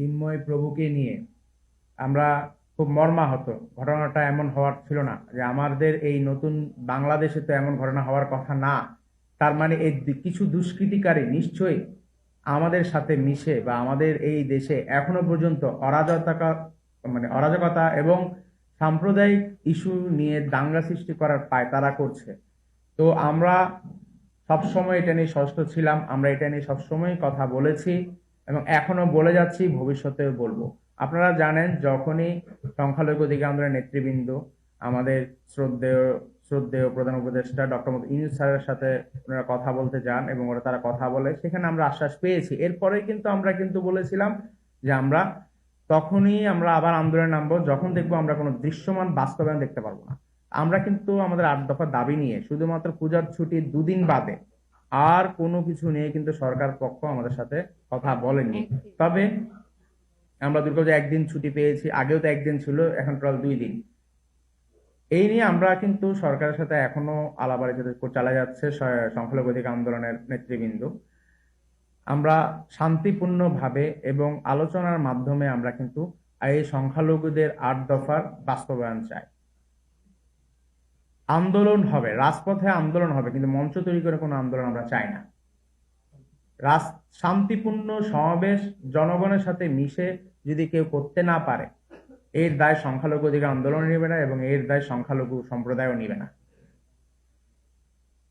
চিন্ময় প্রভুকে নিয়ে আমরা খুব মর্মাহত। ঘটনাটা এমন হওয়ার ছিল না যে আমাদের এই নতুন বাংলাদেশে তো এমন ঘটনা হওয়ার কথা না। তার মানে এই কিছু দুষ্কৃতিকারী নিশ্চয়ই আমাদের সাথে মিশে বা আমাদের এই দেশে এখনও পর্যন্ত অরাজকতা মানে অরাজকতা এবং সাম্প্রদায়িক ইস্যু নিয়ে দাঙ্গা সৃষ্টি করার পায় তারা করছে। তো আমরা সবসময় এটা নিয়ে ষষ্ঠ ছিলাম, আমরা এটা নিয়ে সবসময় কথা বলেছি। এবং এখনও বলে যাচ্ছি ভবিষ্যতেও বলব। আপনারা জানেন, যখনই সংখ্যালঘু দিকে আন্দোলনের নেতৃবৃন্দ, আমাদের শ্রদ্ধেয় শ্রদ্ধেয় প্রধান উপদেষ্টা ডক্টর মোহাম্মদ ইউনুস স্যারের সাথে ওনারা কথা বলতে যান এবং ওরা তারা কথা বলে, সেখানে আমরা আশ্বাস পেয়েছি। এরপরে কিন্তু আমরা কিন্তু বলেছিলাম যে আমরা তখনই আমরা আবার আন্দোলনে নামবো, যখন দেখব আমরা কোনো দৃশ্যমান বাস্তবায়ন দেখতে পারব না। আমরা কিন্তু আমাদের আট দফা দাবি নিয়ে, শুধুমাত্র পূজার ছুটির দুদিন বাদে আর কোনো কিছু নিয়ে কিন্তু সরকার পক্ষ আমাদের সাথে কথা বলেনি। তবে আমরা দুর্গাপূজা একদিন ছুটি পেয়েছি আগেও তো একদিন ছিল এখন টোটাল দুই দিন। এই নিয়ে আমরা কিন্তু সরকারের সাথে এখনও আলাপ আলোচনা চালা যাচ্ছে সংখ্যালঘু অধিকার আন্দোলনের নেতৃবৃন্দ। আমরা শান্তিপূর্ণভাবে এবং আলোচনার মাধ্যমে আমরা কিন্তু এই সংখ্যালঘুদের আট দফার বাস্তবায়ন চাই। আন্দোলন হবে, রাজপথে আন্দোলন হবে, কিন্তু মঞ্চ তৈরি করে কোনো আন্দোলন আমরা চাই না। রাজ, শান্তিপূর্ণ সমাবেশ জনগণের সাথে মিশে যদি কেউ করতে না পারে, এর দায় সংখ্যালঘু অধিকার আন্দোলন নেবে না এবং এর দায় সংখ্যালঘু সম্প্রদায়ও নেবে না।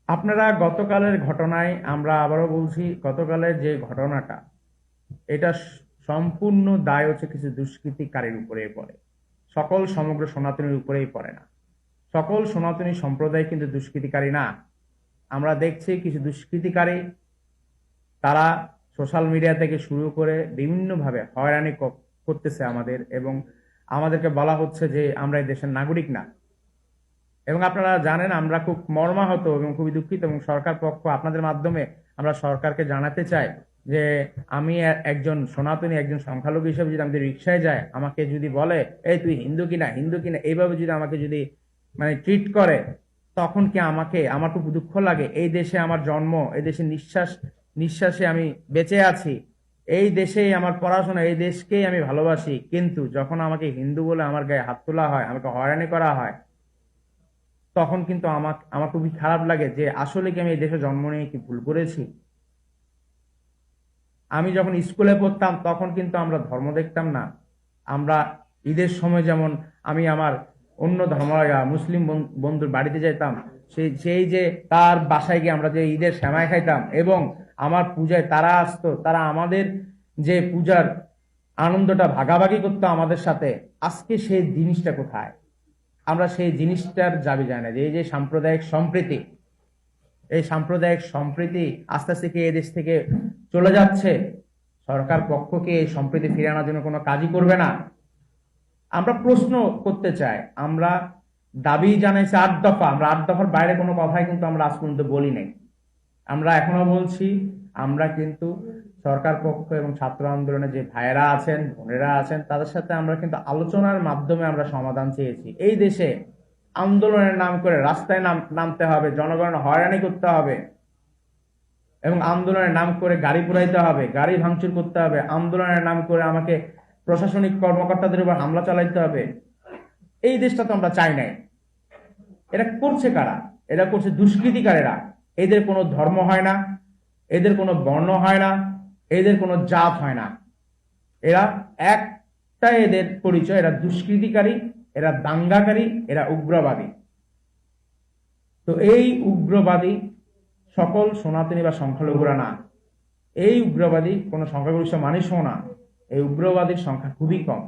আপনারা গতকালের ঘটনায় আমরা আবারও বলছি, গতকালের যে ঘটনাটা, এটা সম্পূর্ণ দায় হচ্ছে কিছু দুষ্কৃতিকারীর উপরেই পড়ে। সকল সমগ্র সনাতনীর উপরেই পড়ে না। সকল সনাতনী সম্প্রদায় কিন্তু দুষ্কৃতিকারী না। আমরা দেখছি কিছু দুষ্কৃতিকারী, তারা সোশ্যাল মিডিয়া থেকে শুরু করে বিভিন্নভাবে হয়রানি করতেছে আমাদের এবং আমাদেরকে বলা হচ্ছে যে আমরা এই দেশের নাগরিক না। এবং আপনারা জানেন, আমরা খুব মর্মাহত এবং খুবই দুঃখিত এবং সরকার পক্ষ আপনাদের মাধ্যমে আমরা সরকারকে জানাতে চাই যে আমি একজন সনাতনী, একজন সংখ্যালঘু হিসেবে যদি আমাদের রিক্সায় যায়, আমাকে যদি বলে, এই তুই হিন্দু কিনা? হিন্দু কিনা? এইভাবে যদি আমাকে যদি মানে ট্রিট করে, তখন কি আমাকে, আমার খুব দুঃখ লাগে, এই দেশে আমার জন্ম, এই দেশে নিঃশ্বাস, নিঃশ্বাসে আমি বেঁচে আছি, এই দেশেই আমার পড়াশোনা, এই দেশকেই আমি ভালোবাসি, কিন্তু যখন আমাকে হিন্দু বলে আমার গায়ে হাত তোলা হয়, আমাকে হয়রানি করা হয়, তখন কিন্তু আমার আমার খুবই খারাপ লাগে যে আসলে কি আমি এই দেশে জন্ম নিয়ে কি ভুল করেছি। আমি যখন স্কুলে পড়তাম, তখন কিন্তু আমরা ধর্ম দেখতাম না, আমরা ঈদের সময় যেমন আমি আমার অন্য ধর্ম মুসলিম বন- বন্ধুর বাড়িতে যেতাম সেই সেই যে তার বাসায় গিয়ে আমরা যে ঈদের সেমাই খাইতাম এবং আমার পূজায় তারা আসতো, তারা আমাদের যে পূজার আনন্দটা ভাগাভাগি করতো আমাদের সাথে, আজকে সেই জিনিসটা কোথায়? আমরা সেই জিনিসটার দাবি জানি না, যে এই যে সাম্প্রদায়িক সম্প্রীতি, এই সাম্প্রদায়িক সম্প্রীতি আস্তে আস্তে কি দেশ থেকে চলে যাচ্ছে? সরকার পক্ষকে এই সম্প্রীতি ফিরে আনার জন্য কোনো কাজই করবে না। আমরা প্রশ্ন করতে চাই। আমরা দাবি জানাইছি আট দফা। আমরা আট দফার বাইরে কোনো কথাই কিন্তু আমরা আজ পর্যন্ত বলি নাই। আমরা এখনও বলছি, আমরা কিন্তু সরকার পক্ষ এবং ছাত্র আন্দোলনে যে ভাইয়েরা আছেন, বোনেরা আছেন, তাদের সাথে আমরা কিন্তু আলোচনার মাধ্যমে আমরা সমাধান চেয়েছি। এই দেশে আন্দোলনের নাম করে রাস্তায় নাম, নামতে হবে, জনগণ হয়রানি করতে হবে এবং আন্দোলনের নাম করে গাড়ি পুরাইতে হবে, গাড়ি ভাঙচুর করতে হবে। আন্দোলনের নাম করে আমাকে প্রশাসনিক কর্মকর্তাদের উপর হামলা চালাইতে হবে। এই দেশটা তো আমরা চাই নাই। এটা করছে কারা? এরা করছে দুষ্কৃতিকারেরা। এদের কোনো ধর্ম হয় না, এদের কোনো বর্ণ হয় না, এদের কোনো জাত হয় না। এরা একটা এদের পরিচয়, এরা দুষ্কৃতিকারী, এরা দাঙ্গাকারী, এরা উগ্রবাদী। তো এই উগ্রবাদী সকল সনাতনী বা সংখ্যালঘুরা না। এই উগ্রবাদী কোনো সংখ্যাগরিষ্ঠ মানুষও না। এই উগ্রবাদের সংখ্যা খুবই কম।